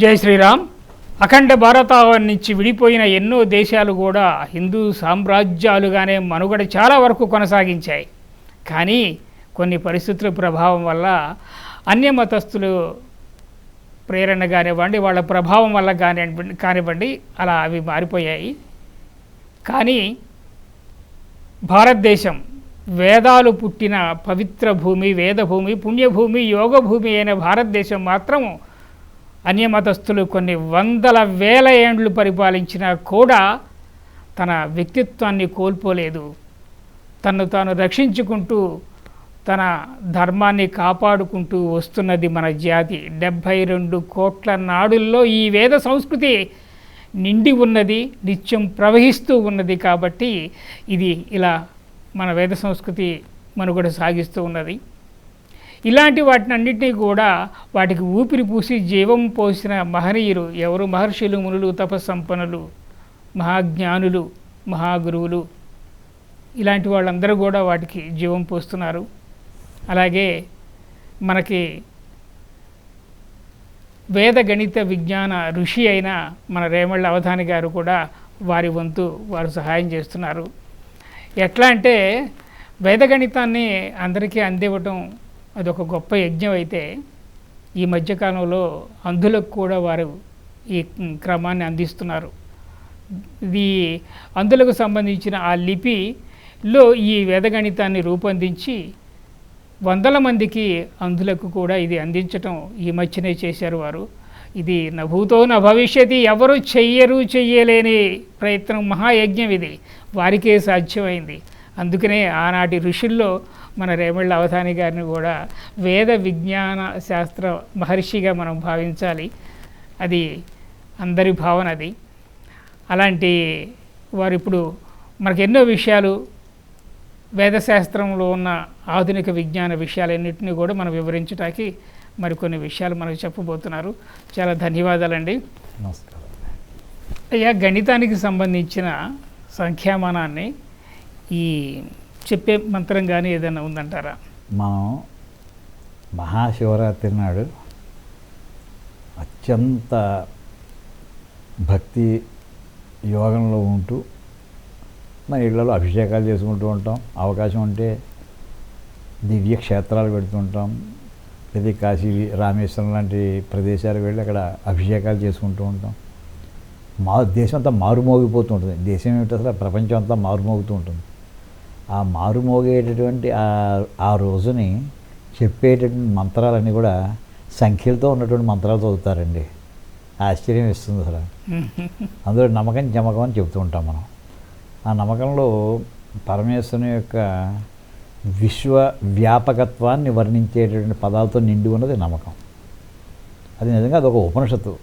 జై శ్రీరామ్. అఖండ భారతావని నుంచి విడిపోయిన ఎన్నో దేశాలు కూడా హిందూ సామ్రాజ్యాలుగానే మనుగడ చాలా వరకు కొనసాగించాయి. కానీ కొన్ని పరిస్థితుల ప్రభావం వల్ల అన్య మతస్థులు ప్రేరణ కానివ్వండి వాళ్ళ ప్రభావం వల్ల కానివ్వండి కానివ్వండి అలా అవి మారిపోయాయి. కానీ భారతదేశం వేదాలు పుట్టిన పవిత్ర భూమి వేదభూమి పుణ్యభూమి యోగభూమి అయిన భారతదేశం మాత్రము అన్యమతస్థులు కొన్ని వందల వేల ఏండ్లు పరిపాలించినా కూడా తన వ్యక్తిత్వాన్ని కోల్పోలేదు. తను తాను రక్షించుకుంటూ తన ధర్మాన్ని కాపాడుకుంటూ వస్తున్నది మన జాతి. డెబ్భై రెండు కోట్ల నాడుల్లో ఈ వేద సంస్కృతి నిండి ఉన్నది నిత్యం ప్రవహిస్తూ ఉన్నది కాబట్టి ఇది ఇలా మన వేద సంస్కృతి మనుగడ సాగిస్తూ ఉన్నది. ఇలాంటి వాటిని అన్నింటినీ కూడా వాటికి ఊపిరి పూసి జీవం పోసిన మహనీయులు ఎవరు? మహర్షులు మునులు తపస్సంపన్నులు మహాజ్ఞానులు మహాగురువులు. ఇలాంటి వాళ్ళందరూ కూడా వాటికి జీవం పోస్తున్నారు. అలాగే మనకి వేద గణిత విజ్ఞాన ఋషి అయిన మన రేమళ్ళ అవధాని గారు కూడా వారి వంతు వారు సహాయం చేస్తున్నారు. ఎట్లా అంటే వేద గణితాన్ని అందరికీ అందివ్వటం అదొక గొప్ప యజ్ఞం అయితే ఈ మధ్యకాలంలో అంధులకు కూడా వారు ఈ క్రమాన్ని అందిస్తున్నారు. ఇది అందులకు సంబంధించిన ఆ లిపిలో ఈ వేదగణితాన్ని రూపొందించి వందల మందికి అందులకు కూడా ఇది అందించటం ఈ మధ్యనే చేశారు వారు. ఇది నభూతో నా భవిష్యత్తు ఎవరు చెయ్యరు చెయ్యలేని ప్రయత్నం మహాయజ్ఞం ఇది. వారికే సాధ్యమైంది. అందుకనే ఆనాటి ఋషుల్లో మన రేమళ్ళ అవధాని గారిని కూడా వేద విజ్ఞాన శాస్త్ర మహర్షిగా మనం భావించాలి. అది అందరి భావన అది. అలాంటి వారు ఇప్పుడు మనకు ఎన్నో విషయాలు వేదశాస్త్రంలో ఉన్న ఆధునిక విజ్ఞాన విషయాలన్నింటినీ కూడా మనం వివరించడానికి మరికొన్ని విషయాలు మనకు చెప్పబోతున్నారు. చాలా ధన్యవాదాలండి. నమస్కారం. అయ్యా గణితానికి సంబంధించిన సంఖ్యామానాన్ని ఈ చెప్పే మంత్రం కానీ ఏదైనా ఉందంటారా? మనం మహాశివరాత్రి నాడు అత్యంత భక్తి యోగంలో ఉంటూ మన ఇళ్ళలో అభిషేకాలు చేసుకుంటూ ఉంటాం. అవకాశం ఉంటే దివ్య క్షేత్రాలు పెడుతుంటాం ప్రతి కాశీ రామేశ్వరం లాంటి ప్రదేశాలకు వెళ్ళి అక్కడ అభిషేకాలు చేసుకుంటూ ఉంటాం. మా దేశం అంతా మారుమోగిపోతూ ఉంటుంది. దేశం ఏమిటి అసలు? ప్రపంచం అంతా మారుమోగుతూ ఉంటుంది. ఆ మారుమోగేటటువంటి ఆ- ఆ రోజుని చెప్పేటటువంటి మంత్రాలన్నీ కూడా సంఖ్యలతో ఉన్నటువంటి మంత్రాలు చదువుతారండి. ఆశ్చర్యం ఇస్తుంది అసలు. అందులో నమ్మకం జమకం అని చెప్తూ ఉంటాం మనం. ఆ నమ్మకంలో పరమేశ్వరుని యొక్క విశ్వ వ్యాపకత్వాన్ని వర్ణించేటటువంటి పదాలతో నిండి ఉన్నది నమ్మకం. అది నిజంగా అదొక ఉపనిషత్తు.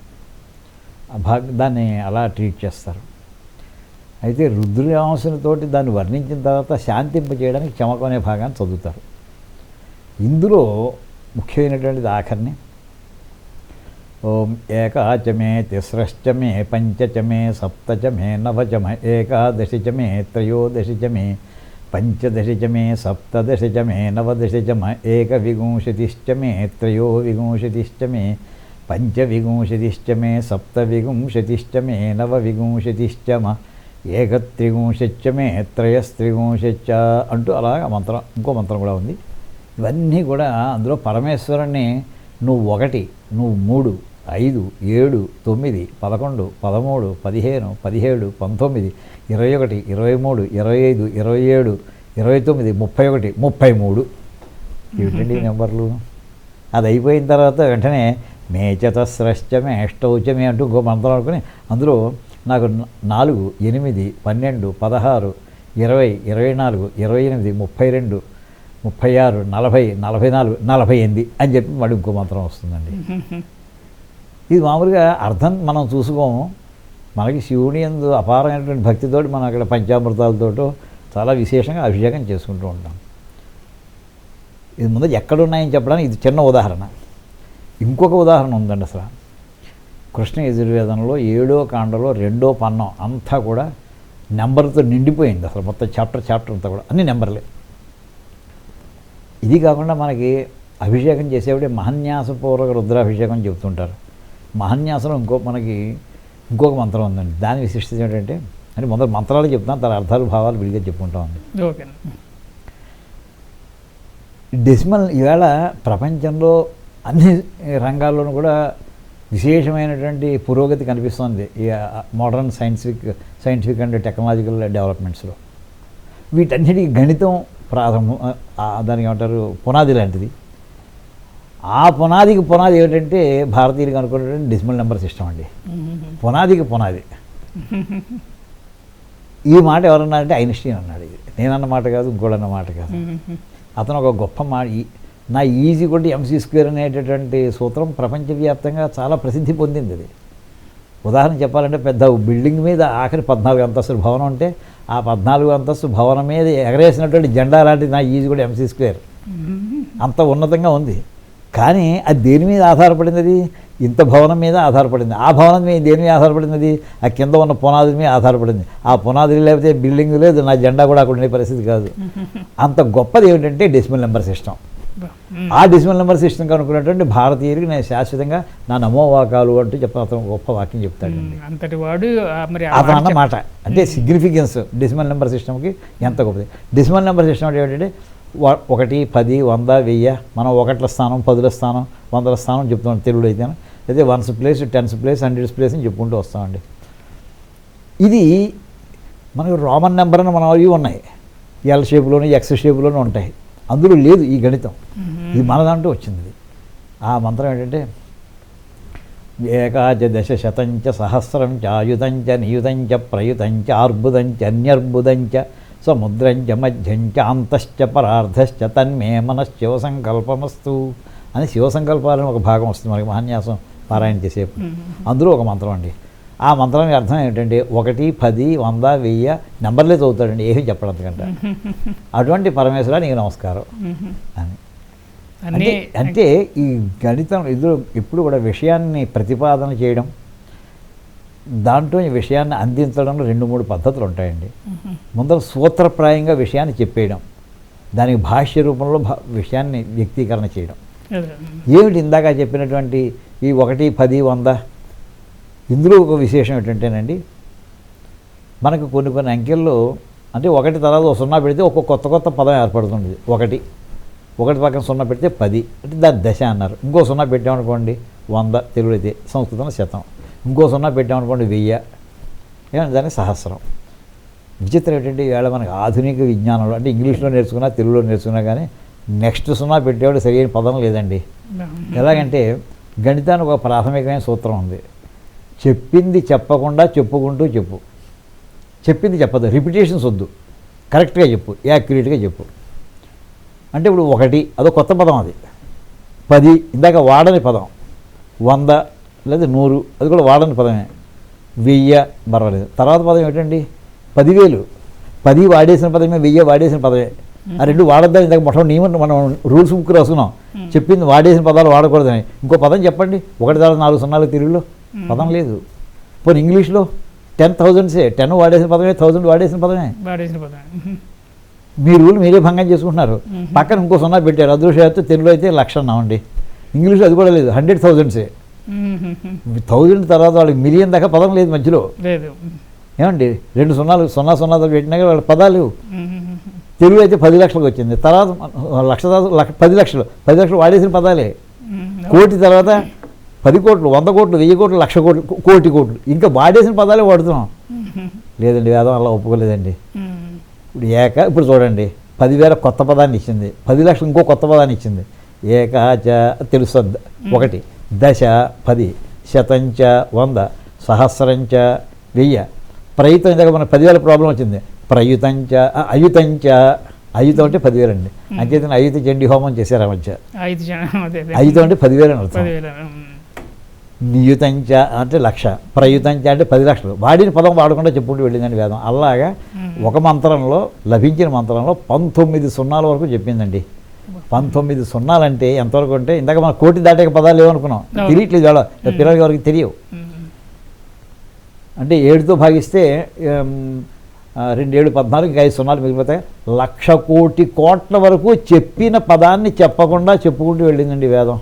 ఆ దాన్ని అలా ట్రీట్ చేస్తారు. అయితే రుద్రాంశతోటి దాన్ని వర్ణించిన తర్వాత శాంతింపజేయడానికి చమకం అనే భాగాన్ని చదువుతారు. ఇందులో ముఖ్యమైనటువంటిది ఆఖరిని. ఓం ఏకాచ మే తిస్రశ్చ మే పంచచ మే సప్తచ మే నవచ మే ఏకాదశి చ మే త్రయోదశి చ మే పంచదశి చ మే సప్తదశి చ మే నవదశి చ మ ఏకవింశతిశ్చ మే త్రయోవింశతిశ్చ మే పంచవింశతిశ్చ మే సప్తవింశతిశ్చ మే నవవింశతిశ్చ మ ఏకత్రిగుంశచ్చ మే అంటూ అలాగ మంత్రం ఇంకో మంత్రం కూడా ఉంది. ఇవన్నీ కూడా అందులో పరమేశ్వరుణ్ణి నువ్వు ఒకటి నువ్వు మూడు ఐదు ఏడు తొమ్మిది పదకొండు పదమూడు పదిహేను పదిహేడు పంతొమ్మిది ఇరవై ఒకటి ఇరవై మూడు ఇరవై ఐదు ఇరవై ఏడు ఇరవై తొమ్మిది ముప్పై ఒకటి ముప్పై మూడు. ఏమిటండి నెంబర్లు? అది అయిపోయిన తర్వాత వెంటనే మేచత చతస్రశ్చమే అష్టౌచమే అంటూ ఇంకో మంత్రం అనుకుని అందులో నాకు నాలుగు ఎనిమిది పన్నెండు పదహారు ఇరవై ఇరవై నాలుగు ఇరవై ఎనిమిది ముప్పై రెండు ముప్పై ఆరు నలభై నలభై నాలుగు నలభై ఎనిమిది అని చెప్పి మళ్ళీ ఇంకో మంత్రం వస్తుందండి. ఇది మామూలుగా అర్థం మనం చూసుకోము. మనకి శివుని ఎందు అపారమైనటువంటి భక్తితోటి మనం అక్కడ పంచామృతాలతోటో చాలా విశేషంగా అభిషేకం చేసుకుంటూ ఉంటాం. ఇది ముందు ఎక్కడున్నాయని చెప్పడానికి ఇది చిన్న ఉదాహరణ. ఇంకొక ఉదాహరణ ఉందండి అసలు. కృష్ణ యజుర్వేదంలో ఏడో కాండలో రెండో పన్నం అంతా కూడా నెంబర్తో నిండిపోయింది అసలు మొత్తం చాప్టర్ చాప్టర్ అంతా కూడా. అన్ని నెంబర్లే. ఇది కాకుండా మనకి అభిషేకం చేసేవాడే మహన్యాసపూర్వక రుద్రాభిషేకం చెబుతుంటారు. మహాన్యాసంలో ఇంకో మనకి ఇంకొక మంత్రం ఉందండి. దాని విశిష్టత ఏంటంటే అంటే మొదటి మంత్రాలు చెప్తాను తన అర్థాలు భావాలు విడిగా చెప్పుకుంటామండి ఓకే డెసిమల్ ఈవేళ ప్రపంచంలో అన్ని రంగాల్లోనూ కూడా విశేషమైనటువంటి పురోగతి కనిపిస్తుంది ఈ modern scientific scientific and technological డెవలప్మెంట్స్లో వీటన్నిటికీ గణితం ప్రారంభం దానికి ఏమంటారు పునాది లాంటిది. ఆ పునాదికి పునాది ఏమిటంటే భారతీయులకు అనుకున్నటువంటి డెసిమల్ నెంబర్ సిస్టమ్ అండి. పునాదికి పునాది. ఈ మాట ఎవరన్నారంటే ఐన్స్టీన్ అన్నాడు ఇది. నేనన్న మాట కాదు ఇంకోడన్న మాట కాదు. అతను ఒక గొప్ప మా ఈ- నా ఈజీ కొట్టి ఎంసీ స్క్వేర్ అనేటటువంటి సూత్రం ప్రపంచవ్యాప్తంగా చాలా ప్రసిద్ధి పొందింది అది. ఉదాహరణ చెప్పాలంటే పెద్ద బిల్డింగ్ మీద ఆఖరి పద్నాలుగు అంతస్తుల భవనం ఉంటే ఆ పద్నాలుగు అంతస్తు భవనం మీద ఎగరేసినటువంటి జెండా లాంటిది నా ఈజీ కూడా ఎంసీ స్క్వేర్. అంత ఉన్నతంగా ఉంది. కానీ అది దేని మీద ఆధారపడింది అది? ఇంత భవనం మీద ఆధారపడింది. ఆ భవనం మీద దేని మీద ఆధారపడింది అది? ఆ కింద ఉన్న పునాది మీద ఆధారపడింది. ఆ పునాది లేకపోతే బిల్డింగ్ లేదు నా జెండా కూడా అక్కడ ఉండే పరిస్థితి కాదు. అంత గొప్పది ఏమిటంటే డెసిమల్ నెంబర్ సిస్టమ్ ఆ డెసిమల్ నెంబర్ సిస్టమ్ కనుక్కున్నటువంటి భారతీయుడికి నేను శాశ్వతంగా నా నమోవాకాలు అంటూ చెప్పిన అతను గొప్ప వాక్యం చెప్తాడండి. అంతటి వాడు అతను మాట అన్న మాట అంటే సిగ్నిఫికెన్స్ డెసిమల్ నెంబర్ సిస్టమ్కి ఎంత గొప్పది. డెసిమల్ నెంబర్ సిస్టమ్ అంటే ఏంటంటే ఒకటి పది వంద వెయ్యి మనం ఒకట్ల స్థానం పదుల స్థానం వందల స్థానం చెప్తున్నాం తెలుగులో అయితే అయితే ones place tens place hundreds place అని చెప్పుకుంటూ వస్తామండి. ఇది మనకు రోమన్ నెంబర్ అని మన అవి ఉన్నాయి. ఎల్ షేప్లోను ఎక్స్ షేప్లోనూ ఉంటాయి. అందులో లేదు ఈ గణితం. ఇది మన దాంట్లో వచ్చింది. ఆ మంత్రం ఏంటంటే ఏకాచ దశ శతంచ సహస్రం చ ఆయుధంచ నియుధంచ ప్రయుతంచ ఆర్బుదంచ అన్యర్బుదంచ సముద్రంచ మధ్యంచ అంతశ్చ పరార్ధశ్చ తన్మే మన శివసంకల్పమస్తు అని శివసంకల్పాలని ఒక భాగం వస్తుంది. మనకి మహాన్యాసం పారాయణ చేసేపు అందులో ఒక మంత్రం అండి. ఆ మంత్రానికి అర్థం ఏంటంటే ఒకటి పది వంద వెయ్యి నెంబర్లే చదువుతాడండి ఏమీ చెప్పడం అంతకంటే అటువంటి పరమేశ్వర నీకు నమస్కారం. అని. అంటే అంటే ఈ గణితం ఎదురు ఎప్పుడు కూడా విషయాన్ని ప్రతిపాదన చేయడం దాంట్లో ఈ విషయాన్ని అందించడంలో రెండు మూడు పద్ధతులు ఉంటాయండి. ముందర సూత్రప్రాయంగా విషయాన్ని చెప్పేయడం దానికి భాష్య రూపంలో భా విషయాన్ని వ్యక్తీకరణ చేయడం. ఏమిటి ఇందాక చెప్పినటువంటి ఈ ఒకటి పది వంద ఇందులో ఒక విశేషం ఏంటంటేనండి మనకు కొన్ని కొన్ని అంకెల్లో అంటే ఒకటి తర్వాత ఒక సున్నా పెడితే ఒక కొత్త కొత్త పదం ఏర్పడుతుంది. ఒకటి. ఒకటి పక్కన సున్నా పెడితే పది. అంటే దాని దశ అన్నారు. ఇంకో సున్నా పెట్టామనుకోండి వంద తెలుగు అయితే సంస్కృతంలో శతం. ఇంకో సున్నా పెట్టామనుకోండి వెయ్యి. ఏమంటే దాన్ని సహస్రం. విచిత్రం ఏంటంటే ఈవేళ మనకి ఆధునిక విజ్ఞానంలో అంటే ఇంగ్లీష్లో నేర్చుకున్నా తెలుగులో నేర్చుకున్నా కానీ నెక్స్ట్ సున్నా పెట్టేవాడు సరైన పదం లేదండి. ఎలాగంటే గణితానికి ఒక ప్రాథమికమైన సూత్రం ఉంది. చెప్పింది చెప్పకుండా చెప్పుకుంటూ చెప్పు. చెప్పింది చెప్పదు. రిపిటేషన్స్ వద్దు. కరెక్ట్గా చెప్పు. యాక్యురేట్గా చెప్పు. అంటే ఇప్పుడు ఒకటి అదో కొత్త పదం అది. పది ఇందాక వాడని పదం. వంద లేదా నూరు అది కూడా వాడని పదమే. వెయ్యి పర్వాలేదు. తర్వాత పదం ఏంటండి పదివేలు. పది వాడేసిన పదమే వెయ్యి వాడేసిన పదమే. ఆ రెండు వాడద్దని ఇందాక మొత్తం నియమం మనం రూల్స్ బుక్ రాసుకున్నాం. చెప్పింది వాడేసిన పదాలు వాడకూడదని. ఇంకో పదం చెప్పండి. ఒకటి తర్వాత నాలుగు సున్నాలు తెలుగులో పదం లేదు. పోనీ ఇంగ్లీష్లో టెన్ థౌజండ్సే టెన్ వాడేసిన పదమే థౌజండ్ వాడేసిన పదమే. వాడేసిన పదం మీ రూల్ మీరే భంగం చేసుకుంటున్నారు. పక్కన ఇంకో సున్నా పెట్టారు. అదృష్టం తెలుగులో అయితే లక్ష అన్నామండి ఇంగ్లీష్లో అది కూడా లేదు. హండ్రెడ్ థౌజండ్సే థౌజండ్ తర్వాత వాళ్ళకి మిలియన్ దాకా పదం లేదు మధ్యలో. లేదు. ఏమండి? రెండు సున్నాలు సున్నా సున్నా పెట్టినాక వాళ్ళ పదాలు తెలుగు అయితే పది లక్షలకు వచ్చింది. తర్వాత లక్ష తర్వాత లక్ష పది లక్షలు. పది లక్షలు వాడేసిన పదాలే. కోటి తర్వాత పది కోట్లు వంద కోట్లు వెయ్యి కోట్లు లక్ష కోట్లు కోటి కోట్లు. ఇంకా వాడేసిన పదాలే వాడుతున్నాం. లేదండి వేదం అలా ఒప్పుకోలేదండి. ఇప్పుడు ఏక ఇప్పుడు చూడండి పదివేల కొత్త పదాన్ని ఇచ్చింది. పది లక్షలు ఇంకో కొత్త పదాన్ని ఇచ్చింది. ఏకాచ తెలుస్తుంది ఒకటి దశ పది శతంచ వంద సహస్రంచ వెయ్యి. ప్రయుతం ఇందాక మన పదివేల ప్రాబ్లం వచ్చింది. ప్రయుతంచ అయుతంచ. అయుతం అంటే పదివేలు అండి అంచేత అయుత చండీ హోమం చేశారు ఆ మధ్య. అయుతం అంటే పదివేలు అని అర్థం. నియుతంచ అంటే లక్ష ప్రయుతంచ అంటే పది లక్షలు. వాడిన పదం వాడకుండా చెప్పుకుంటూ వెళ్ళిందండి వేదం. అలాగా ఒక మంత్రంలో లభించిన మంత్రంలో పంతొమ్మిది సున్నాల వరకు చెప్పిందండి. పంతొమ్మిది సున్నాలంటే ఎంతవరకు అంటే ఇందాక మన కోటి దాటే పదాలు లేవనుకున్నాం. అవును. తెలియట్లేదు వాళ్ళ పిల్లలకి ఎవరికి తెలియవు. అంటే ఏడుతో భాగిస్తే ఏం, ఆ, రెండేళ్ళు పద్నాలుగు ఇంకా ఐదు సున్నాలు మిగిలిపోతాయి లక్ష కోటి కోట్ల వరకు చెప్పిన పదాన్ని చెప్పకుండా చెప్పుకుంటూ వెళ్ళిందండి వేదం.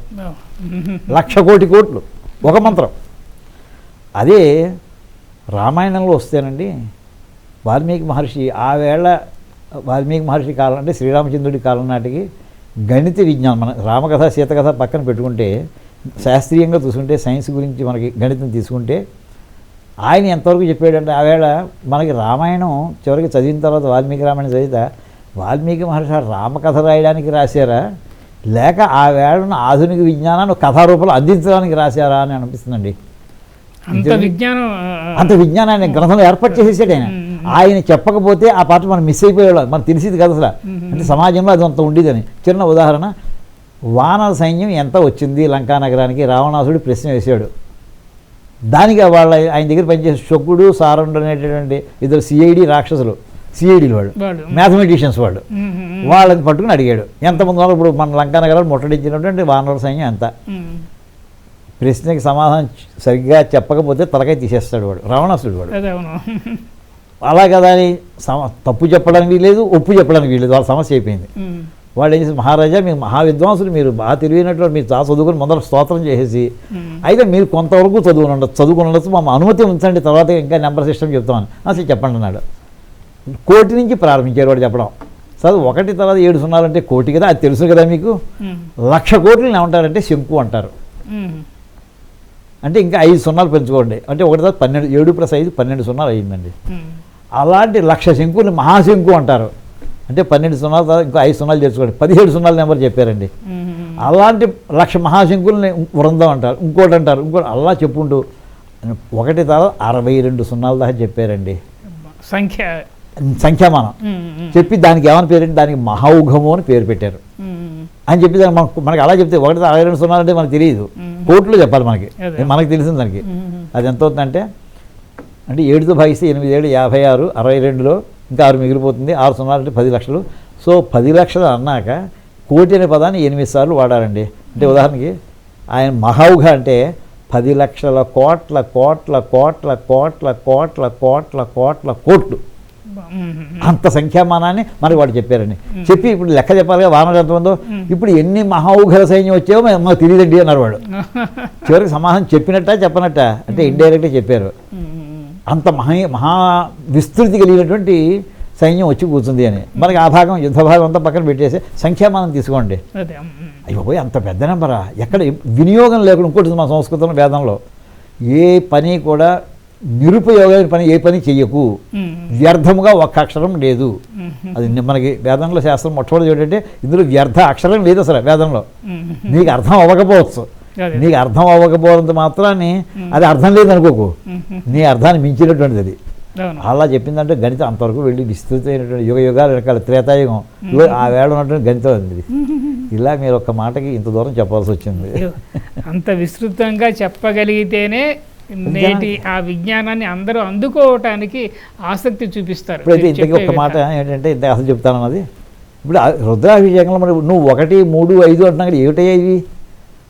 లక్ష కోటి కోట్లు. ఒక మంత్రం. అదే రామాయణంలో వస్తేనండి వాల్మీకి మహర్షి ఆ వేళ వాల్మీకి మహర్షి కాలం అంటే శ్రీరామచంద్రుడి కాలం నాటికి గణిత విజ్ఞానం మన రామకథ సీతకథ పక్కన పెట్టుకుంటే శాస్త్రీయంగా చూసుకుంటే సైన్స్ గురించి మనకి గణితం తీసుకుంటే ఆయన ఎంతవరకు చెప్పాడంటే ఆవేళ మనకి రామాయణం చివరికి చదివిన తర్వాత వాల్మీకి రామాయణం చదివితే వాల్మీకి మహర్షి రామకథ రాయడానికి రాశారా? లేక ఆ వేళను ఆధునిక విజ్ఞానాన్ని కథారూపంలో అందించడానికి రాశారా అని అనిపిస్తుందండి. అంత విజ్ఞానం అంత విజ్ఞానాన్ని గ్రంథంలో ఏర్పాటు చేసేసాడు ఆయన. ఆయన చెప్పకపోతే ఆ పాట మనం మిస్ అయిపోయేవాళ్ళం. మనకు తెలిసింది కదా అసలు. అంటే సమాజంలో అది అంత ఉండేదని. చిన్న ఉదాహరణ వానర సైన్యం ఎంత వచ్చింది లంకా నగరానికి? రావణాసుడు ప్రశ్న వేశాడు. దానికి వాళ్ళ ఆయన దగ్గర పనిచేసే శొక్కుడు సారండు అనేటటువంటి ఇద్దరు సిఐడి రాక్షసులు. సిఐడిలు వాళ్ళు వాడు. మ్యాథమెటిషియన్స్ వాళ్ళు ఉమ్, వాళ్ళని పట్టుకుని అడిగాడు. ఎంతమంది వాళ్ళు ఇప్పుడు మన లంకా నగరాలు ముట్టడించినటువంటి వానర సైన్యం ఎంత? ప్రశ్నకి సమాధానం సరిగ్గా చెప్పకపోతే తలకాయ తీసేస్తాడు వాడు. రావణాసుడు వాడు. అలా కదా అని సమ తప్పు చెప్పడానికి లేదు ఒప్పు చెప్పడానికి వీలేదు వాళ్ళ సమస్య అయిపోయింది. వాళ్ళు ఏం చేసి మహారాజా మీరు మహా విద్వాంసులు మీరు బాగా తెలియనటువంటి మీరు చాలా చదువుకుని ముందర స్తోత్రం చేసేసి అయితే మీరు కొంతవరకు చదువుకుని ఉండొచ్చు చదువుకుని ఉండొచ్చు. మా అనుమతి ఉంచండి తర్వాత ఇంకా నెంబర్ సిస్టమ్ చెప్తామని. అసలు చెప్పండి అన్నాడు. కోటి నుంచి ప్రారంభించారు వాడు చెప్పడం. సరే ఒకటి తర్వాత ఏడు సున్నాలంటే కోటి కదా అది తెలుసు కదా మీకు? లక్ష కోట్లు ఏమంటారంటే శంకు అంటారు. అంటే ఇంకా ఐదు సున్నాలు పెంచుకోండి. అంటే ఒకటి తర్వాత పన్నెండు ఏడు ప్లస్ ఐదు పన్నెండు సున్నాలు అయ్యిందండి ఉమ్, అలాంటి లక్ష శంకుని మహాశంకు అంటారు. అంటే పన్నెండు సున్నాలు తర్వాత ఇంకో ఐదు సున్నాలు చేర్చుకోండి పదిహేడు సున్నాల నెంబర్ చెప్పారండి. అలాంటి లక్ష మహాశంకుల్ని వృందం అంటారు ఇంకోటి అంటారు ఇంకోటి అలా చెప్పుకుంటూ ఒకటి తర్వాత అరవై రెండు సున్నాల దాకా చెప్పారండి. సంఖ్య సంఖ్యామానం. చెప్పి దానికి ఏమని పేరు దానికి మహౌఘము అని పేరు పెట్టారు. అని చెప్పి దానికి మనకు మనకి అలా చెప్తే ఒకటి అరవై రెండు సున్నాలు అంటే మనకు తెలియదు. కోట్లు చెప్పాలి మనకి. మనకి తెలిసింది దానికి. అది ఎంత అవుతుందంటే అంటే ఏడుతో భాగిస్తే ఎనిమిది ఏడు యాభై ఆరు అరవై రెండులో ఇంకా ఆరు మిగిలిపోతుంది. ఆరు సున్నాలు అంటే పది లక్షలు. సో పది లక్షలు అన్నాక కోటి అనే పదాన్ని ఎనిమిది సార్లు వాడారండి. అంటే ఉదాహరణకి ఆయన మహౌఘ అంటే పది లక్షల కోట్ల కోట్ల కోట్ల కోట్ల కోట్ల కోట్ల కోట్ల కోట్లు. అంత సంఖ్యామానాన్ని మనకి వాడు చెప్పారండి. చెప్పి ఇప్పుడు లెక్క చెప్పాలిగా వానర ఎంత ఉందో. ఇప్పుడు ఎన్ని మహౌఘల సైన్యం వచ్చావో మా- మాకు తెలియదండి అన్నారు వాడు. చివరికి సమాధానం చెప్పినట్ట చెప్పనట్ట? అంటే ఇండైరెక్ట్గా చెప్పారు. అంత మహా మహా విస్తృతి కలిగినటువంటి సైన్యం వచ్చి కూర్చుంది అని. మనకి ఆ భాగం యుద్ధ భాగం అంతా పక్కన పెట్టేసి సంఖ్యామానం తీసుకోండి. అయ్యో పోయి అంత పెద్ద నెంబరా ఎక్కడ వినియోగం లేకుండా ఇంకోటి మా సంస్కృతంలో వేదంలో ఏ పని కూడా నిరుపయోగమైన పని ఏ పని చెయ్యకు. వ్యర్థముగా ఒక్క అక్షరం లేదు. అది మనకి వేదంలో శాస్త్రం మొట్టమొదటి ఏంటంటే ఇందులో వ్యర్థ అక్షరం లేదు అసలు వేదంలో. నీకు అర్థం అవ్వకపోవచ్చు. అదే. నీకు అర్థం అవ్వకపోనంత మాత్రాన్ని అది అర్థం లేదు అనుకోకు. ఉమ్, ఉమ్, నీ అర్థాన్ని మించినటువంటిది అది. అలా చెప్పిందంటే గణితం అంతవరకు వెళ్ళి విస్తృతమైనటువంటి యుగ యుగాలు రకాల త్రేతాయుగం. ఆ వేళ ఉన్నటువంటి గణితం ఇది. ఇలా మీరు ఒక్క మాటకి ఇంత దూరం చెప్పాల్సి వచ్చింది. అంత విస్తృతంగా చెప్పగలిగితేనే నేటి ఆ విజ్ఞానాన్ని అందరూ అందుకోవటానికి ఆసక్తి చూపిస్తారు. ఇంతకీ ఒక్క మాట. ఏంటంటే ఇంత అసలు చెప్తానన్నది ఇప్పుడు ఆ రుద్రాభిషేకంలో మరి నువ్వు ఒకటి మూడు ఐదు అంటున్నా ఏమిటయ్యా ఇవి?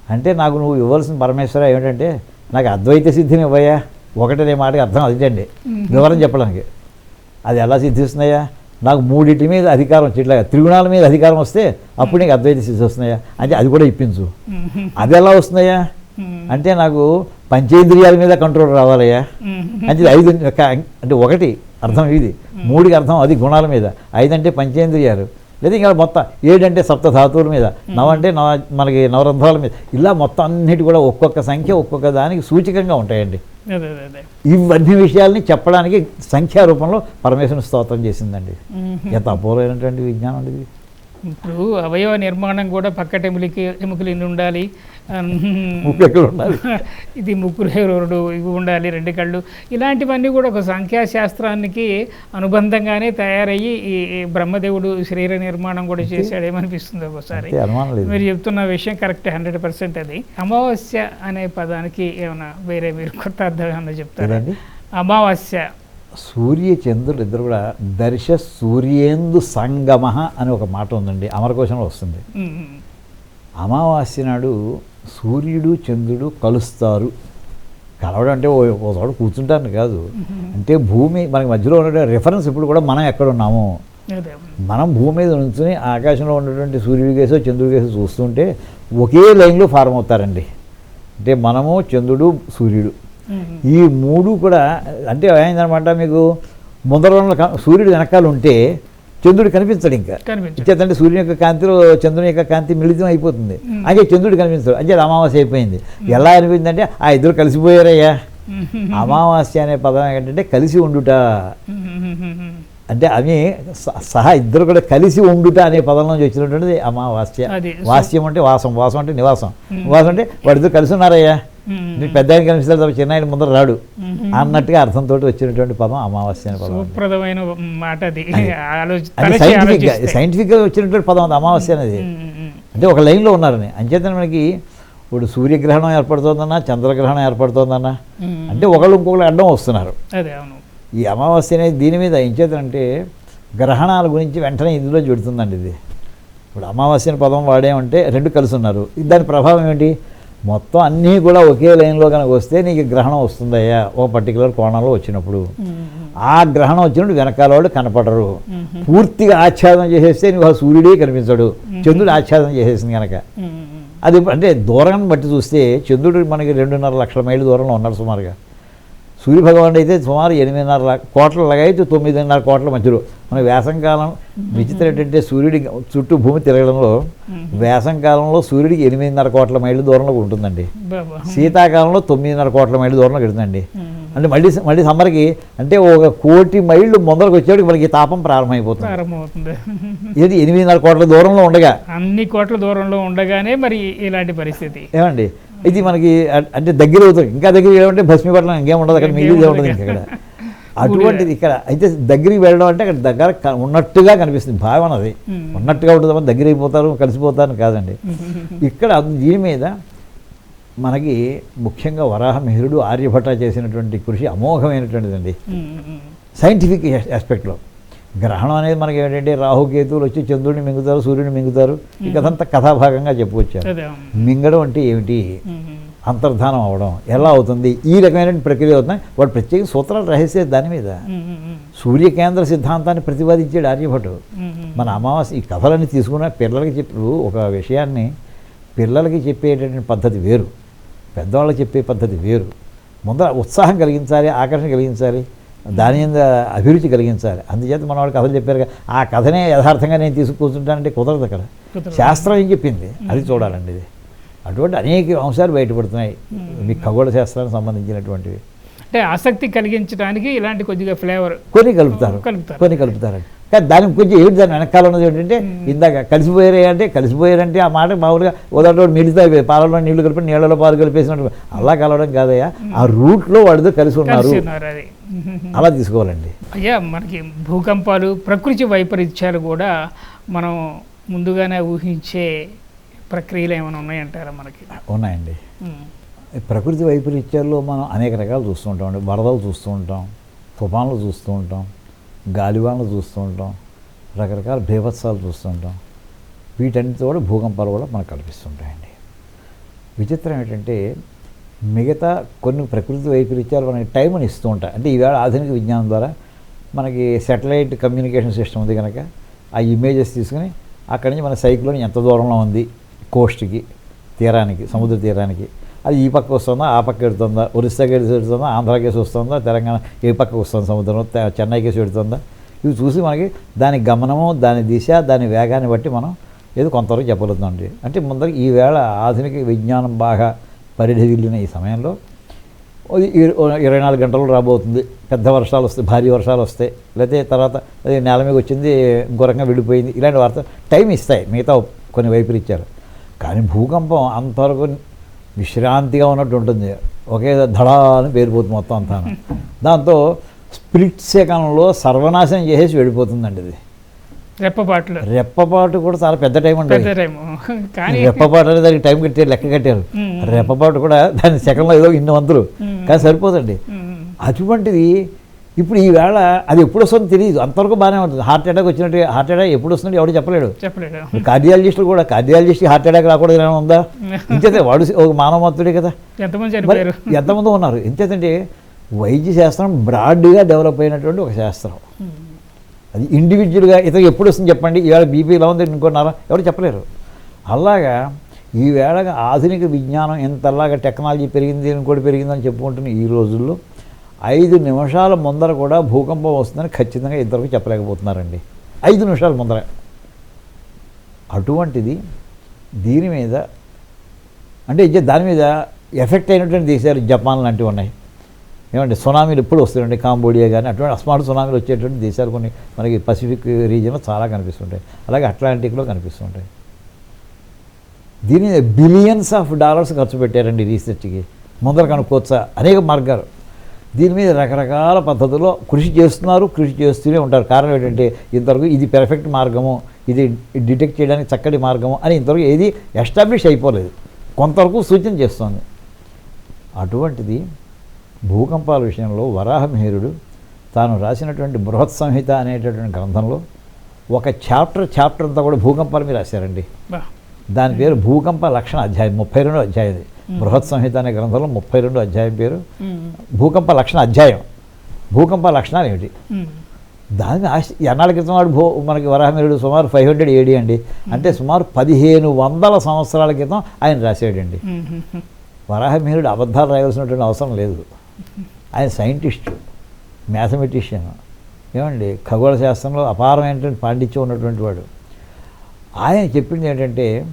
అంటే నాకు నువ్వు ఇవ్వాల్సిన పరమేశ్వర ఏమిటంటే నాకు అద్వైత సిద్ధిని ఇవ్వయా ఒకటనే మాటకి అర్థం అదిటండి. వివరం చెప్పడానికి. అది ఎలా సిద్ధిస్తున్నాయా నాకు మూడింటి మీద అధికారం ఇట్లా త్రిగుణాల మీద అధికారం వస్తే అప్పుడు నీకు అద్వైత సిద్ధి వస్తున్నాయా అంటే అది కూడా ఇప్పించు. అది ఎలా వస్తున్నాయా అంటే నాకు పంచేంద్రియాల మీద కంట్రోల్ రావాలయ్యా. అంటే ఐదు అంటే ఒకటి అర్థం ఇది. మూడుకి అర్థం అది గుణాల మీద. ఐదు అంటే పంచేంద్రియాలు. లేదా ఇంకా మొత్తం ఏడంటే సప్త ధాతువుల మీద. నవ అంటే నవ మనకి నవరంధ్రాల మీద. ఇలా మొత్తం అన్నిటి కూడా ఒక్కొక్క సంఖ్య ఒక్కొక్క దానికి సూచకంగా ఉంటాయండి. ఇవన్నీ విషయాల్ని చెప్పడానికి సంఖ్యా రూపంలో పరమేశ్వరుని స్తోత్రం చేసిందండి. ఎంత అపూర్వమైనటువంటి విజ్ఞానం ఇది. ఇప్పుడు అవయవ నిర్మాణం కూడా పక్కట ఎములికి ఎముకలు ఇన్ని ఉండాలి. ఇది ముక్కులు రెండు ఇవి ఉండాలి రెండు కళ్ళు. ఇలాంటివన్నీ కూడా ఒక సంఖ్యాశాస్త్రానికి అనుబంధంగానే తయారయ్యి ఈ బ్రహ్మదేవుడు శరీర నిర్మాణం కూడా చేశాడేమనిపిస్తుంది ఒకసారి. మీరు చెప్తున్న విషయం కరెక్ట్ హండ్రెడ్ పర్సెంట్ అది. అమావాస్య అనే పదానికి ఏమైనా వేరే మీరు కొత్త అర్థం ఏమన్నా చెప్తారా? అమావాస్య. సూర్య చంద్రులు ఇద్దరు కూడా దర్శ సూర్యేందు సంగమ అని ఒక మాట ఉందండి. అమరకోశంలో వస్తుంది. అమావాస్య నాడు సూర్యుడు చంద్రుడు కలుస్తారు. కలవడం అంటే ఓ చోట కూర్చుంటాను కాదు. అంటే భూమి మనకి మధ్యలో ఉన్న రిఫరెన్స్ ఇప్పుడు కూడా మనం ఎక్కడ ఉన్నాము. మనం భూమి మీద నుంచుని ఆకాశంలో ఉన్నటువంటి సూర్యుడి కేసో చంద్రుడి కేసో చూస్తుంటే ఒకే లైన్లో ఫార్మ్ అవుతారండి. అంటే మనము చంద్రుడు సూర్యుడు. ఈ మూడు కూడా అంటే ఏంటనమాట మీకు ముందర ఉన్న కా- సూర్యుడు వెనకాల ఉంటే చంద్రుడు కనిపించడు ఇంకా. ఇచ్చేదంటే సూర్యుని యొక్క కాంతిలో చంద్రుని యొక్క కాంతి మిళితం అయిపోతుంది. అంటే చంద్రుడు కనిపించడు. అంటే అమావాస్య అయిపోయింది. ఎలా అనిపించిందంటే ఆ ఇద్దరు కలిసిపోయారయ్యా. అమావాస్య అనే పదం ఏంటంటే కలిసి ఉండుట. అంటే అవి సహా ఇద్దరు కూడా కలిసి ఉండుట అనే పదం నుంచి వచ్చినటువంటిది అమావాస్య. వాస్యం అంటే వాసం. వాసం అంటే నివాసం. నివాసం అంటే వాడిద్దరు కలిసి ఉన్నారయ్యా. నీ పెద్ద ఆయన కనిపిస్తాడు తప్ప చిన్న ఆయన ముందర రాడు. అన్నట్టుగా అర్థంతో వచ్చినటువంటి పదం అమావాస్య అనే పదం సుప్రదమైన మాట అది. సైంటిఫిక్గా వచ్చినటువంటి పదం అది అమావాస్య అనేది. అంటే ఒక లైన్లో ఉన్నారని. అంచేతనే మనకి ఇప్పుడు సూర్యగ్రహణం ఏర్పడుతోందన్నా చంద్రగ్రహణం ఏర్పడుతోందన్నా. అంటే ఒకళ్ళు ఇంకొకళ్ళు అడ్డం వస్తున్నారు. ఈ అమావాస్య అనేది దీని మీద చేద్దంటే గ్రహణాల గురించి వెంటనే ఇందులో పెడుతుందండి ఇది. ఇప్పుడు అమావాస్య అనే పదం వాడేమంటే రెండు కలిసి ఉన్నారు దాని ప్రభావం ఏంటి మొత్తం అన్నీ కూడా ఒకే లైన్లో కనుక వస్తే నీకు గ్రహణం వస్తుందయ్యా ఒక పర్టికులర్ కోణంలో వచ్చినప్పుడు. ఆ గ్రహణం వచ్చినప్పుడు వెనకాల వాళ్ళు కనపడరు. పూర్తిగా ఆచ్ఛాదనం చేసేస్తే నీకు ఆ సూర్యుడే కనిపించడు చంద్రుడు ఆచ్ఛాదనం చేసేసింది కనుక. అది అంటే దూరాన్ని బట్టి చూస్తే చంద్రుడు మనకి రెండున్నర లక్షల మైళ్ళ దూరంలో ఉన్నాడు సుమారుగా సూర్యభగవానుడు అయితే సుమారు ఎనిమిదిన్నర కోట్ల అయితే తొమ్మిదిన్నర కోట్ల మధ్యలో. మన వేసంకాలం విచిత్రం ఏంటంటే సూర్యుడి చుట్టూ భూమి తిరగడంలో. వేసంకాలంలో సూర్యుడికి ఎనిమిదిన్నర కోట్ల మైళ్ళ దూరంలో ఉంటుందండి. శీతాకాలంలో తొమ్మిదిన్నర కోట్ల మైళ్ళ దూరంలో పెడుతుందండి. అంటే మళ్ళీ మళ్ళీ సమ్మర్కి అంటే ఒక కోటి మైళ్ళు ముందరకు వచ్చేటికి మనకి తాపం ప్రారంభమైపోతుంది. ప్రారంభమవుతుంది. ఇది ఎనిమిదిన్నర కోట్ల దూరంలో ఉండగా. అన్ని కోట్ల దూరంలో ఉండగానే మరి ఇలాంటి పరిస్థితి. ఏమండి? ఇది మనకి అంటే దగ్గర అవుతుంది. ఇంకా దగ్గర ఏమంటే భస్మీపట్నం ఇంకేం ఉండదు. అక్కడ మిగిలిది ఉండదు ఇంకా ఇక్కడ అటువంటిది ఇక్కడ అయితే దగ్గరికి వెళ్ళడం అంటే అక్కడ దగ్గర ఉన్నట్టుగా కనిపిస్తుంది. భావన అది. ఉన్నట్టుగా ఉంటుంది దగ్గర అయిపోతారు కలిసిపోతారు కాదండి. ఇక్కడ దీని మీద మనకి ముఖ్యంగా వరాహమిహిరుడు ఆర్యభట్ట చేసినటువంటి కృషి అమోఘమైనటువంటిదండి. సైంటిఫిక్ ఆస్పెక్ట్లో గ్రహణం అనేది మనకి ఏంటంటే రాహుకేతువులు వచ్చి చంద్రుడిని మింగుతారు సూర్యుడిని మింగుతారు. ఈ కథంతా కథాభాగంగా చెప్పుకొచ్చారు. మింగడం అంటే ఏమిటి. అంతర్ధానం అవడం. ఎలా అవుతుంది? ఈ రకమైన ప్రక్రియ అవుతుంది వాడు ప్రత్యేక సూత్రాలు రహస్య దాని మీద. సూర్యకేంద్ర సిద్ధాంతాన్ని ప్రతిపాదించాడు. ఉమ్. మన అమావాస్య ఈ కథలన్నీ తీసుకున్న పిల్లలకి చెప్పు ఒక విషయాన్ని పిల్లలకి చెప్పేటటువంటి పద్ధతి వేరు. పెద్దవాళ్ళకి చెప్పే పద్ధతి వేరు. ముందర ఉత్సాహం కలిగించాలి ఆకర్షణ కలిగించాలి. దాని మీద అభిరుచి కలిగించాలి. అందుచేత మన వాళ్ళు కథలు చెప్పారు ఆ కథనే యథార్థంగా నేను తీసుకొస్తుంటానంటే కుదరదు అక్కడ. శాస్త్రం ఏం చెప్పింది? అది చూడాలండి ఇది. అటువంటి అనేక అంశాలు బయటపడుతున్నాయి. మీ ఖగోళ శాస్త్రానికి సంబంధించినటువంటివి. అంటే ఆసక్తి కలిగించడానికి ఇలాంటి కొద్దిగా ఫ్లేవర్ కొన్ని కలుపుతారు. కలుపుతారు. కొన్ని కలుపుతారండి. కానీ దానికి కొంచెం ఏమిటి దాని వెనకాల ఉన్నది ఏంటంటే ఇందాక కలిసిపోయారే అంటే కలిసిపోయారంటే ఆ మాట మామూలుగా ఉదాహరణ మిగతా పాలలో నీళ్ళు కలిపి నీళ్ళలో పాలు కలిపేసినట్టు అలా కలవడం కాదయ్యా. ఆ రూట్లో వాడితో కలిసి ఉన్నారు. అలా తీసుకోవాలండి. అయ్యా మనకి భూకంపాలు ప్రకృతి వైపరీత్యాలు కూడా మనం ముందుగానే ఊహించే ప్రక్రియలు ఏమైనా ఉన్నాయంటారా మనకి? ఉన్నాయండి. ప్రకృతి వైపరీత్యాల్లో మనం అనేక రకాలు చూస్తూ ఉంటాం అండి వరదలు చూస్తూ ఉంటాం తుఫాన్లు చూస్తూ ఉంటాం. గాలివానలు చూస్తూ రకరకాల భీభత్సాలు చూస్తూ ఉంటాం. వీటన్నిటితో కూడా భూకంపాలు కూడా మనకు కల్పిస్తుంటాయండి విచిత్రం ఏంటంటే మిగతా కొన్ని ప్రకృతి వైపరీత్యాలు మనకి టైంని ఇస్తూ ఉంటాయి. అంటే ఈవేళ ఆధునిక విజ్ఞానం ద్వారా మనకి సెటిలైట్ కమ్యూనికేషన్ సిస్టమ్ ఉంది కనుక ఆ ఇమేజెస్ తీసుకుని అక్కడి నుంచి మన సైక్లోన్ ఎంత దూరంలో ఉంది కోస్ట్కి తీరానికి సముద్ర తీరానికి అది ఈ పక్క వస్తుందా ఆ పక్క ఎడుతుందా ఒరిస్సా కేసు ఎడుతుందా ఆంధ్ర కేసు వస్తుందా తెలంగాణ ఏ పక్క వస్తుంది సముద్రం చెన్నై కేసు ఎడుతుందా? ఇవి చూసి మనకి దాని గమనము దాని దిశ దాని వేగాన్ని బట్టి మనం ఏదో కొంతవరకు చెప్పగలుగుతామండి అంటే ముందర ఈవేళ ఆధునిక విజ్ఞానం బాగా పరిఢవిల్లిన ఈ సమయంలో ఇరవై నాలుగు గంటలు రాబోతుంది. పెద్ద వర్షాలు వస్తాయి భారీ వర్షాలు వస్తాయి లేకపోతే తర్వాత అది నేల మీద వచ్చింది ఇంకో రకంగా విడిపోయింది ఇలాంటి వార్త టైం ఇస్తాయి మిగతా కొన్ని వైపరీత్యాలు కానీ భూకంపం అంతవరకు విశ్రాంతిగా ఉన్నట్టు ఉంటుంది. ఒకే ధడా అని పేరిపోతుంది మొత్తం అంతా. దాంతో స్ప్లిట్ సెకండ్లో సర్వనాశనం చేసేసి వెళ్ళిపోతుందండి ఇది. రెప్పపాట్లు. రెప్పపాటు కూడా చాలా పెద్ద టైం కానీ రెప్పపాటు అనేది దానికి టైం కట్టారు లెక్క కట్టారు. రెప్పపాటు కూడా దాని సెకండ్లో ఏదో ఇన్ని వంతులు. కానీ సరిపోదండి. అటువంటిది ఇప్పుడు ఈ వేళ అది ఎప్పుడు వస్తుందో తెలియదు అంతవరకు బాగానే ఉంటుంది. హార్ట్ అటాక్ వచ్చినట్టు హార్ట్ అటాక్ ఎప్పుడు వస్తుందో ఎవడు చెప్పలేడు. చెప్పలేడు. కార్డియాలజిస్టులు కూడా కార్డియాలజిస్ట్ హార్ట్ అటాక్ రాకూడదు ఏమైనా ఉందా? ఇంచేతే వాడు ఒక మానవత్తుడే కదా. ఎంతమంది ఉన్నారు. ఎంచేతంటే వైద్య శాస్త్రం బ్రాడ్గా డెవలప్ అయినటువంటి ఒక శాస్త్రం. అది ఇండివిజువల్గా ఇతను ఎప్పుడు వస్తుంది చెప్పండి? ఇవాళ బీపీ ఇలా ఉంది ఇంకొన్నారా ఎవరు చెప్పలేరు. అలాగా ఈవేళ ఆధునిక విజ్ఞానం ఎంతలాగా టెక్నాలజీ పెరిగింది ఇంకోటి పెరిగిందని చెప్పుకుంటున్న ఈ రోజుల్లో ఐదు నిమిషాల ముందర కూడా భూకంపం వస్తుందని ఖచ్చితంగా ఇద్దరికి చెప్పలేకపోతున్నారండి. ఐదు నిమిషాల ముందర. అటువంటిది దీని మీద అంటే దాని మీద ఎఫెక్ట్ అయినటువంటి దేశాలు జపాన్ లాంటివి ఉన్నాయి. ఏమంటే సునామీలు ఎప్పుడు వస్తాయండి? కాంబోడియా కానీ అటువంటి అస్మార్ట్ సునామీలు వచ్చేటువంటి దేశాలు కొన్ని మనకి పసిఫిక్ రీజియన్లో చాలా కనిపిస్తుంటాయి. అలాగే అట్లాంటిక్లో కనిపిస్తుంటాయి. దీని మీద బిలియన్స్ ఆఫ్ డాలర్స్ ఖర్చు పెట్టారండి రీసెర్చ్కి. ముందర కనుక్కోవచ్చా అనేక మార్గాలు. దీని మీద రకరకాల పద్ధతుల్లో కృషి చేస్తున్నారు కృషి చేస్తూనే ఉంటారు. కారణం ఏంటంటే ఇంతవరకు ఇది పెర్ఫెక్ట్ మార్గము ఇది డిటెక్ట్ చేయడానికి చక్కటి మార్గము అని ఇంతవరకు ఏది ఎస్టాబ్లిష్ అయిపోలేదు. కొంతవరకు సూచన చేస్తోంది. అటువంటిది భూకంపాల విషయంలో వరాహమిహిరుడు తాను రాసినటువంటి బృహత్ సంహిత అనేటటువంటి గ్రంథంలో ఒక చాప్టర్ చాప్టర్ అంతా కూడా భూకంపాల మీద రాశారండి. దాని పేరు భూకంప లక్షణ అధ్యాయం ముప్పై రెండో అధ్యాయం. బృహత్ సంహిత అనే గ్రంథంలో ముప్పై రెండో అధ్యాయం పేరు. భూకంప లక్షణ అధ్యాయం. భూకంప లక్షణాలు ఏమిటి? దాని ఆశ- ఎన్నాళ్ళ క్రితం వాడు భూ మనకి వరాహమిరుడు సుమారు ఫైవ్ హండ్రెడ్ ఏడి అండి. అంటే సుమారు పదిహేను వందల సంవత్సరాల క్రితం ఆయన ఉమ్. వరాహమిహిరుడు అబద్ధాలు రాయాల్సినటువంటి అవసరం లేదు. ఆయన సైంటిస్ట్ మ్యాథమెటిషియన్. ఏమండి? ఖగోళ శాస్త్రంలో అపారమైనటువంటి పాండిత్యం ఉన్నటువంటి వాడు. ఆయన చెప్పింది ఏంటంటే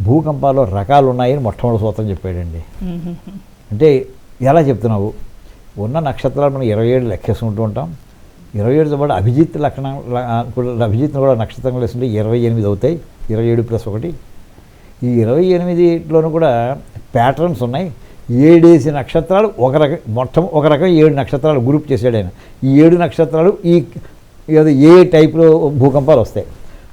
భూకంపాల్లో రకాలు ఉన్నాయని మొట్టమొదటి సూత్రం చెప్పాడండి. అంటే ఎలా చెప్తున్నావు? ఉన్న నక్షత్రాలు మనం ఇరవై ఏడు లెక్కేసుకుంటూ ఉంటాం. ఇరవై ఏడుతో పాటు అభిజిత్ లక్షణం కూడా అభిజిత్ను కూడా నక్షత్రం వేసుకుంటే ఇరవై ఎనిమిది అవుతాయి. ఇరవై ఏడు ప్లస్ ఒకటి. ఈ ఇరవై ఎనిమిదిలోనూ కూడా ప్యాటర్న్స్ ఉన్నాయి. ఏడేసి నక్షత్రాలు ఒక రకం మొత్తం ఒక రకం ఏడు నక్షత్రాలు గ్రూప్ చేశాడు ఆయన. ఈ ఏడు నక్షత్రాలు ఈ ఏదో ఏ టైప్లో భూకంపాలు వస్తాయి.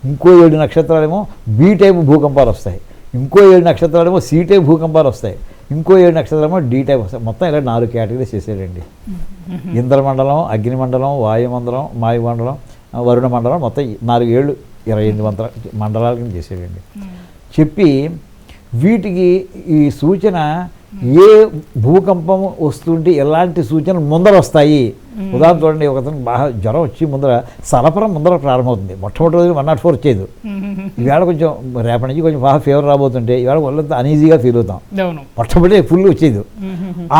ఇంకో ఏడు నక్షత్రాలేమో బి టైప్ భూకంపాలు వస్తాయి. ఇంకో ఏడు నక్షత్రాలేమో సి టైప్ భూకంపాలు వస్తాయి. ఇంకో ఏడు నక్షత్రాలేమో డి టైప్ వస్తాయి. మొత్తం ఇలా నాలుగు కేటగిరీస్ చేసాడండి ఇంద్రమండలం అగ్నిమండలం వాయుమండలం వాయుమండలం వరుణ మండలం మొత్తం నాలుగు ఏళ్ళు ఇరవై ఎనిమిది మంత్ర మండలాల కింద చేసేయండి చెప్పి వీటికి ఈ సూచన ఏ భూకంపం వస్తుంటే ఎలాంటి సూచనలు ముందర వస్తాయి? ఉదాహరణ చూడండి ఒకతను బాగా జ్వరం వచ్చి ముందర సలపరం ముందర ప్రారంభమవుతుంది. మొట్టమొదటి రోజు వన్ నాట్ ఫోర్ వచ్చేది. ఈవేళ కొంచెం రేపటి నుంచి కొంచెం బాగా ఫీవర్ రాబోతుంటే ఈవేళ వాళ్ళంతా అనీజీగా ఫీల్ అవుతాం. మొట్టమొదటి ఫుల్ వచ్చేది.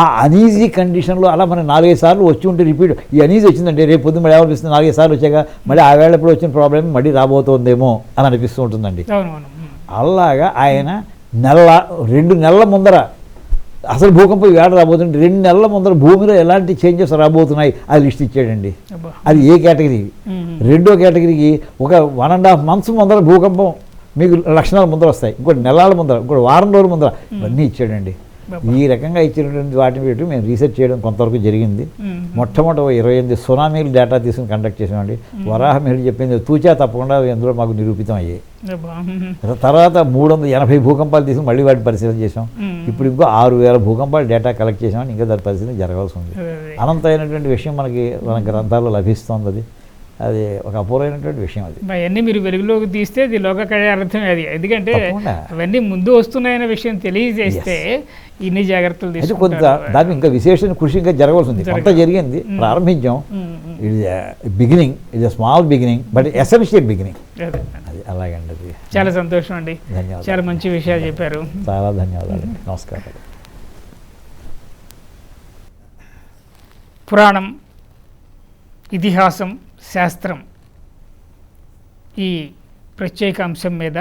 ఆ అనీజీ కండిషన్లో అలా మనం నాలుగైదు సార్లు వచ్చి ఉంటే రిపీట్. ఈ అనీజీ వచ్చిందంటే రేపు పొద్దున్న మళ్ళీ ఏమనిపిస్తుంది? నాలుగైదు సార్లు వచ్చాక మళ్ళీ ఆ వేళ ఎప్పుడు వచ్చిన ప్రాబ్లం మళ్ళీ రాబోతోందేమో అని అనిపిస్తూ ఉంటుందండి. అలాగా ఆయన నెల రెండు నెలల ముందర అసలు భూకంపం వేడ రాబోతుంది. రెండు నెలల ముందర భూమిలో ఎలాంటి చేంజెస్ రాబోతున్నాయి? అది లిస్ట్ ఇచ్చాడండి. అది ఏ కేటగిరీ. రెండో కేటగిరీకి ఒక వన్ అండ్ హాఫ్ మంత్స్ ముందర భూకంపం మీకు లక్షణాలు ముందర వస్తాయి. ఇంకోటి నెలల ముందర ఇంకోటి వారం రోజుల ముందర. ఇవన్నీ ఇచ్చాడండి. ఈ రకంగా ఇచ్చినటువంటి వాటిని పెట్టి మేము రీసెర్చ్ చేయడం కొంతవరకు జరిగింది. మొట్టమొదటి ఇరవై ఎనిమిది సునామీలు డేటా తీసుకుని కండక్ట్ చేసామండి. వరాహ మీరు చెప్పింది తూచా తప్పకుండా అందులో మాకు నిరూపితం అయ్యాయి. తర్వాత మూడు వందల ఎనభై భూకంపాలు తీసుకుని మళ్ళీ వాటి పరిశీలన చేసాం. ఇప్పుడు ఇంకో ఆరు వేల భూకంపాలు డేటా కలెక్ట్ చేసామని ఇంకా దాని పరిశీలన జరగాల్సి ఉంది. అనంతమైనటువంటి విషయం మనకి మన గ్రంథాల్లో లభిస్తోంది అది. అది ఒక అపూర్వమైనటువంటి విషయం అది. అవన్నీ మీరు వెలుగులోకి తీస్తే అది లోక కళ్యాణార్థం అది. ఎందుకంటే. అవన్నీ ముందు వస్తున్నాయన్న విషయం తెలియజేస్తే ఇన్ని జాగ్రత్తలు అయితే కొంత తీసుకుంటారు దాని ఇంకా విశేష కృషి ఇంకా జరగాల్సి ఉంది కొంత. జరిగింది. ప్రారంభించాం. ఇది బిగినింగ్ ఇది small beginning but essential beginning అదే. అలాగండి అది. చాలా సంతోషం అండి. ధన్యవాదాలు. చాలా మంచి విషయాలు చెప్పారు. చాలా ధన్యవాదాలు. నమస్కారాలు పురాణం ఇతిహాసం శాస్త్రం ఈ ప్రత్యేక అంశం మీద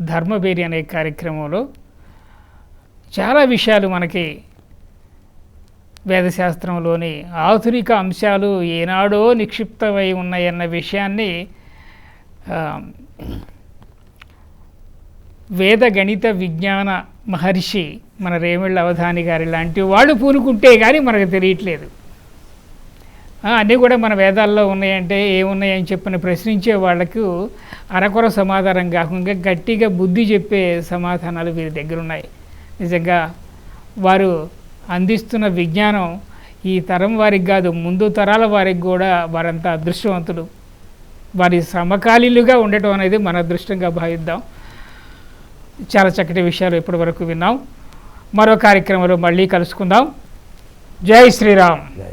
ధర్మబేరి అనే కార్యక్రమంలో చాలా విషయాలు మనకి వేదశాస్త్రంలోని ఆధునిక అంశాలు ఏనాడో నిక్షిప్తమై ఉన్నాయన్న విషయాన్ని వేద గణిత విజ్ఞాన మహర్షి మన రేమిళ్ళ అవధాని గారి లాంటి వాళ్ళు పూనుకుంటే కానీ మనకు తెలియట్లేదు. అన్నీ కూడా మన వేదాల్లో ఉన్నాయంటే ఏమున్నాయని చెప్పిన ప్రశ్నించే వాళ్ళకు అరకొర సమాధానం కాకుండా గట్టిగా బుద్ధి చెప్పే సమాధానాలు వీరి దగ్గర ఉన్నాయి. నిజంగా వారు అందిస్తున్న విజ్ఞానం ఈ తరం వారికి కాదు ముందు తరాల వారికి కూడా వారంతా అదృష్టవంతులు. వారి సమకాలీలుగా ఉండటం అనేది మన అదృష్టంగా భావిద్దాం. చాలా చక్కటి విషయాలు ఇప్పటి వరకు విన్నాం. మరో కార్యక్రమంలో మళ్ళీ కలుసుకుందాం. జై శ్రీరామ్. జై